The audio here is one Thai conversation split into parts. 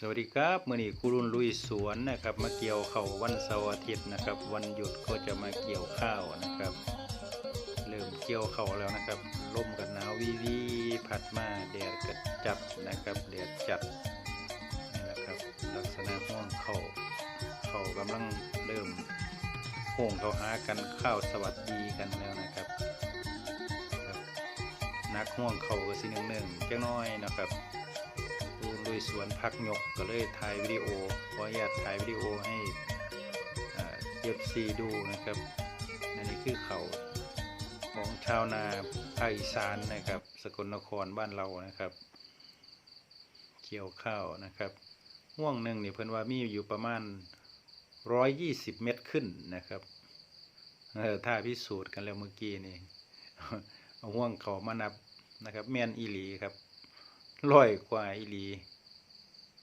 สวัสดีครับมื่อนี้ครูรุนลุยสวนนะครับ มาเกี่ยวเข้าวันเสาร์อาทิตย์นะครับ วันหยุดก็จะมาเกี่ยวข้าวนะครับ เริ่มเกี่ยวเข้าแล้วนะครับลมกับหนาววีวีพัดมาแดดก็จัดนะครับแดดจัดนี่แหละครับ ลักษณะห้องเข่าเข่ากำลังเริ่มโห่งเขาหากันข้าวสวัสดีกันแล้วนะครับนักห่วงเข่าก็สิหนึ่งหนึ่งจังน้อยนะครับ ยสวนพักหยกก็เลยถ่ายวิดีโอขออนุญาตถ่ายวิดีโอให้เอฟซีดูนะครับอันนี้คือเขาของชาวนาภาคอีสานนะครับ สกลนครบ้านเรานะครับ เกี่ยวข้าวนะครับห่วงหนึ่งนี่เพิ่นว่ามีอยู่ประมาณร้อยยี่สิบเมตรขึ้นนะครับเออถ้าพิสูจน์กันแล้วเมื่อกี้นี่เอาห่วงเขามานับนะครับ แมนอีหลีครับร้อยกว่าอีหลี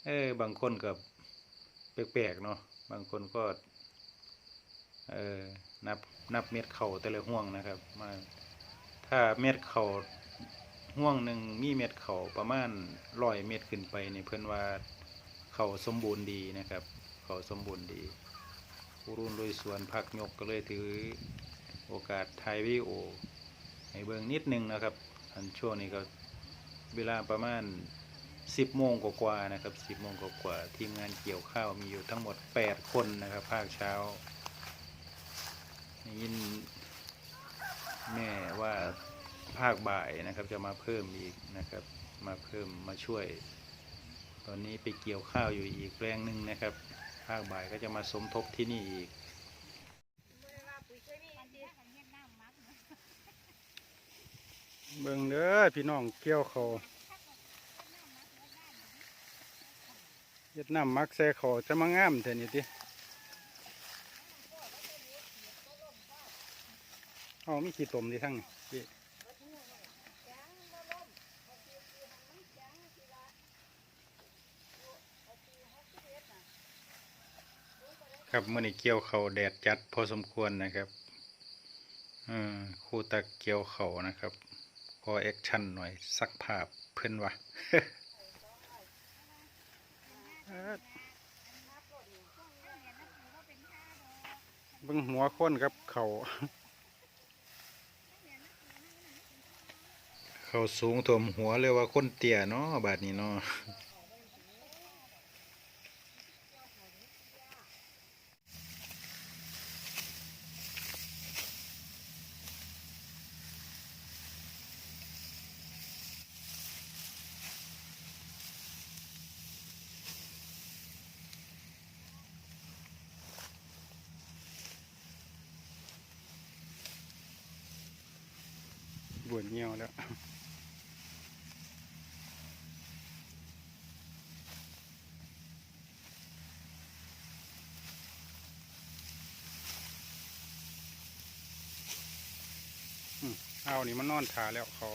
เออบางคนก็แปลกๆเนาะบางคนก็เออนับนับเม็ดเข่าแต่ละห่วงนะครับ มาถ้าเม็ดเข่าห่วงหนึ่งมีเม็ดเข่าประมาณร้อยเม็ดขึ้นไปนี่เพื่อนว่าเข่าสมบูรณ์ดีนะครับเข่าสมบูรณ์ดีผู้รุ่นลุยสวนพักยกก็เลยถือโอกาสถ่ายวิดีโอให้เบิ่งนิดนึงนะครับอันช่วงนี้ก็เวลาประมาณ 10โมงกว่าๆนะครับ10โมงกว่าๆทีมงานเกี่ยวข้าวมีอยู่ทั้งหมด8คนนะครับภาคเช้ายินแม่ว่าภาคบ่ายนะครับจะมาเพิ่มอีกนะครับ มาเพิ่มมาช่วย ตอนนี้ไปเกี่ยวข้าวอยู่อีกแปลงหนึ่งนะครับ ภาคบ่ายก็จะมาสมทบที่นี่อีกเบิ่งเด้อพี่น้องเกี่ยวเขา เวียดนามมักแซ่ขาจะมางามแท่นี้ติเอามีขี้ตมดีทั้งนี่ครับมื่อนี้เกี่ยวเขาแดดจัดพอสมควรนะครับอคู่ตักเกี่ยวเขานะครับ ขอแอคชั่นหน่อยสักภาพเพื่อนวะ ดบึงหัวคนครับเขาเขาสูงถมหัวเลยว่าคนเตี่ยเนาะบาดนี้เนาะ บวนเงี้ยวแล้วอืมเอานี่มันนอนทาแล้วเขา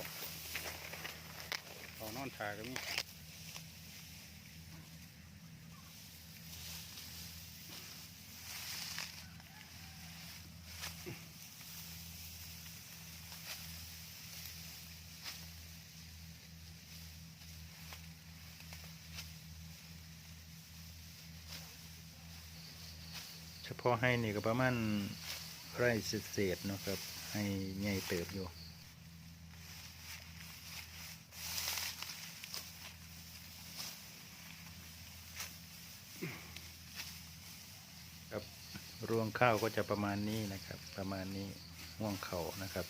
เขานอนทาก็มี พอให้นี่ก็ประมาณไร่เศษๆนะครับ ให้ใหญ่เติบอยู่ครับรวงข้าวก็จะประมาณนี้นะครับ ประมาณนี้ห่วงเขานะครับ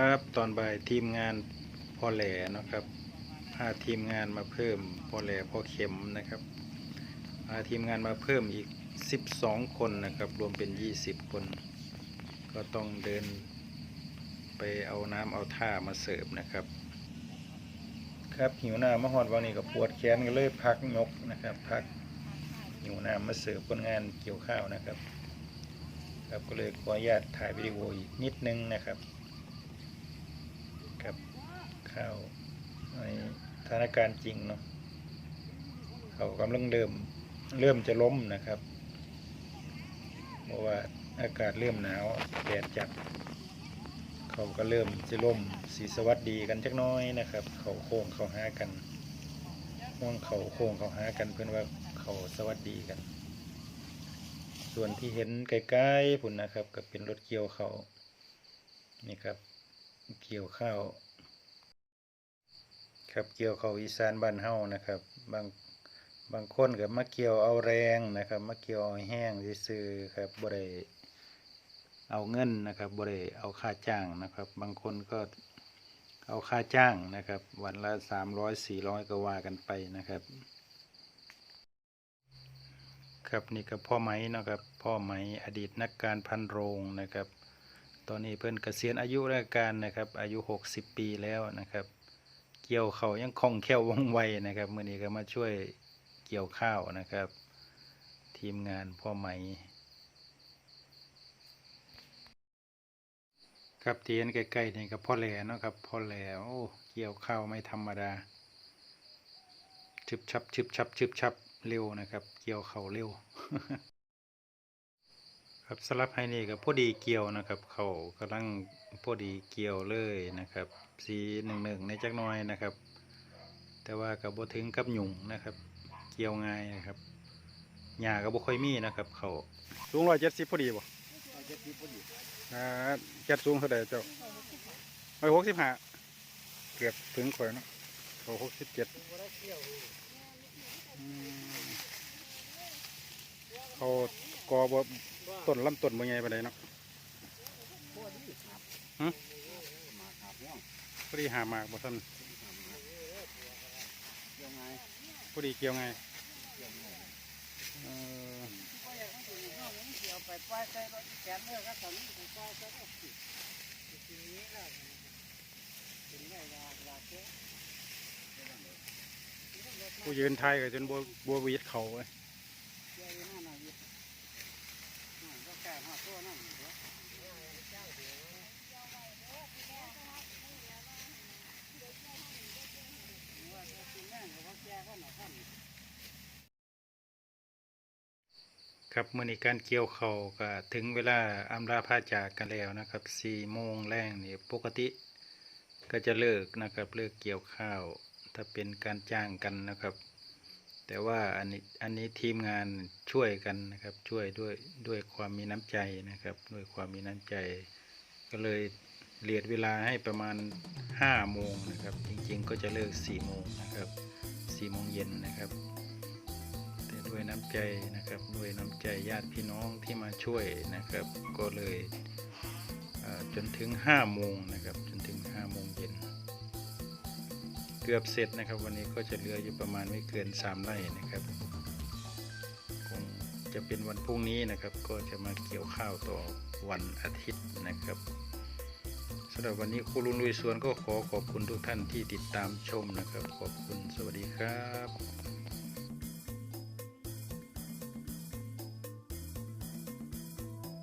ครับ ตอนบ่ายทีมงานพ่อแหล่นะครับพาทีมงานมาเพิ่มพ่อแหล่พ่อเข็มนะครับพาทีมงานมาเพิ่มอีก 12 คนนะครับ รวมเป็น 20 คน ก็ต้องเดินไปเอาน้ำเอาท่ามาเสิร์ฟนะครับ ครับหิวน้ำมาหอดวันนี้ก็ปวดแขนก็เลยพักยกนะครับ พักหิวน้ำมาเสิร์ฟคนงานเกี่ยวข้าวนะครับ ครับก็เลยขออนุญาตถ่ายวิดีโออีกนิดนึงนะครับ ข้าวในสถานการณ์จริงเนาะเขากำลังเริ่มเริ่มจะล้มนะครับเพราะว่าอากาศเริ่มหนาวแดดจัดเขาก็เริ่มจะล่มสีสวัสดีกันจักน้อยนะครับ เขาโค้งเขาหากันห่วงเขาโค้งเขาหากันเพื่อนว่าเขาสวัสดีกัน ส่วนที่เห็นไกลๆพุ่นนะครับ ก็เป็นรถเกี่ยวเขานี่ครับ เกี่ยวข้าว ครับเกี่ยวเขาวอีสานบ้านเฮานะครับ บางบางคนก็มาเกี่ยวเอาแรงนะครับมาเกี่ยวเอาแห้งซื่อครับบ่ได้เอาเงินนะครับบริเอาค่าจ้างนะครับ บางคนก็เอาค่าจ้างนะครับ วันละสามร้อยสี่ร้อยก็ว่ากันไปนะครับ ครับนี่ก็พ่อไหมนะครับ พ่อไหมอดีตนักการพันโรงนะครับ ตอนนี้เพิ่อนเกษียณอายุราชการนะครับ อายุ 60 ปีแล้วนะครับ เกี่ยวเขายังคล่องแคล่วว่องไวนะครับมื่อนี้ก็มาช่วยเกี่ยวข้าวนะครับ ทีมงานพ่อไหม ครับที่เห็นใกล้ๆนี่ก็พ่อแหล่เนาะครับพ่อแหล่โอ้เกี่ยวข้าวไม่ธรรมดาชึบชับชึบชับชึบชับเร็วนะครับ เกี่ยวเข้าเร็ว ครับสลับให้นี่ก็พอดีเกี่ยวนะครับ เขากำลังพอดีเกี่ยวเลยนะครับสีหนึ่งหนึ่งในจักหน้อยนะครับ แต่ว่ากับบ่ถึงกับหยุ่งนะครับ เกี่ยวง่ายนะครับหญ้าก็บ่ค่อยมีนะครับ เขาสูงร้อยเจ็ดสิบพอดีบ่เจ็ดสิบพอดีอ่าเจ็ดสูงเท่าไหร่เจ้าร้อยหกสิบห้าเกือบถึงข่อยเนาะเขาหกสิบเจ็ดเขา กอบ่ต้นลำต้นบ่ใหญ่ปานใดเนาะหึมาหาพ่วงพอดีหามากบ่ทันพอดีเกี่ยวไงเออไปปล่อยใส่รถแกนเมื่อก็ตอนนี้ไปปล่อยใส่รถสิทีนี้ละถึงได้ยาลาเจ้ผู้ยืนไทยก็จนบัวบัววีดเขาเว้ย เจ้าอยู่นั่นน่ะอยู่ก็แก่หัวตัวนั่นเด้อ ครับมื่อนี้การเกี่ยวเขาก็ถึงเวลาอำลาพาจากกันแล้วนะครับสี่โมงแรงนี่ปกติก็จะเลิกนะครับเลิกเกี่ยวข้าว ถ้าเป็นการจ้างกันนะครับ แต่ว่าอันนี้อันนี้ทีมงานช่วยกันนะครับช่วยด้วยด้วยความมีน้ำใจนะครับ ด้วยความมีน้ำใจ ก็เลยเลียดเวลาให้ประมาณห้าโมงนะครับ จริงๆ ก็จะเลิกสี่โมงนะครับ สี่โมงเย็นนะครับ แต่ด้วยน้ำใจนะครับด้วยน้ำใจญาติพี่น้องที่มาช่วยนะครับ ก็เลยจนถึงห้าโมงนะครับจนถึงห้าโมงเย็นเกือบเสร็จนะครับ วันนี้ก็จะเหลืออยู่ประมาณไม่เกินสามไร่นะครับคงจะเป็นวันพรุ่งนี้นะครับ ก็จะมาเกี่ยวข้าวต่อวันอาทิตย์นะครับ สำหรับวันนี้ครูลุงลุยสวนก็ขอขอบคุณทุกท่านที่ติดตามชมนะครับ ขอบคุณสวัสดีครับ